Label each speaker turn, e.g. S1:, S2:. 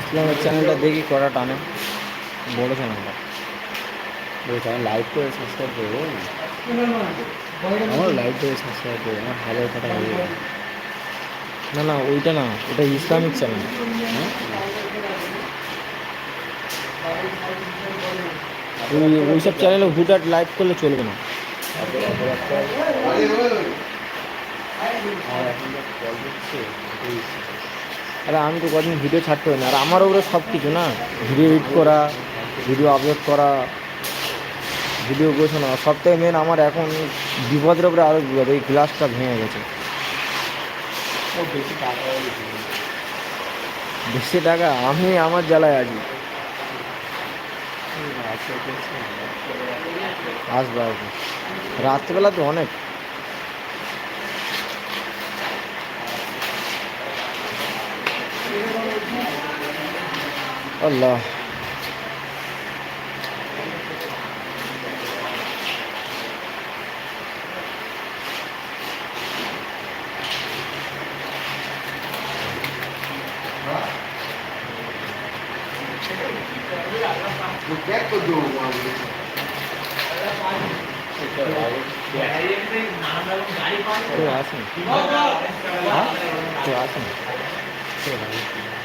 S1: ইসলামের চ্যানেলটা দেখি কটা টানে। বড় চ্যানেলটা।
S2: আমি লাইভ করে সাবস্ক্রাইব করব।
S1: আমার লাইভ করে সাবস্ক্রাইব করে আমার হাজার টাকা হয়ে যাবে। না না, ওইটা না ওটা ইসলামিক চ্যানেল ওই ওইসব চ্যানেলে হুটহাট লাইভ করলে চলবে না।
S2: আর
S1: আমি তো কদিন ভিডিও ছাড়তে হয় না। আর আমার ওপরে সব কিছু না? ভিডিও এডিট করা ভিডিও আপলোড করা ভিডিও গোছানো সব থেকে মেন আমার এখন বিপদের উপরে আরও বিপদ। এই গ্লাসটা ভেঙে গেছে।
S2: বেশি টাকা?
S1: আমি আমার জ্বালায় আছি। আসবে আসবে রাত্রেবেলা তো অনেক আল্লাহ હું ક્યાંક હા
S2: કોઈ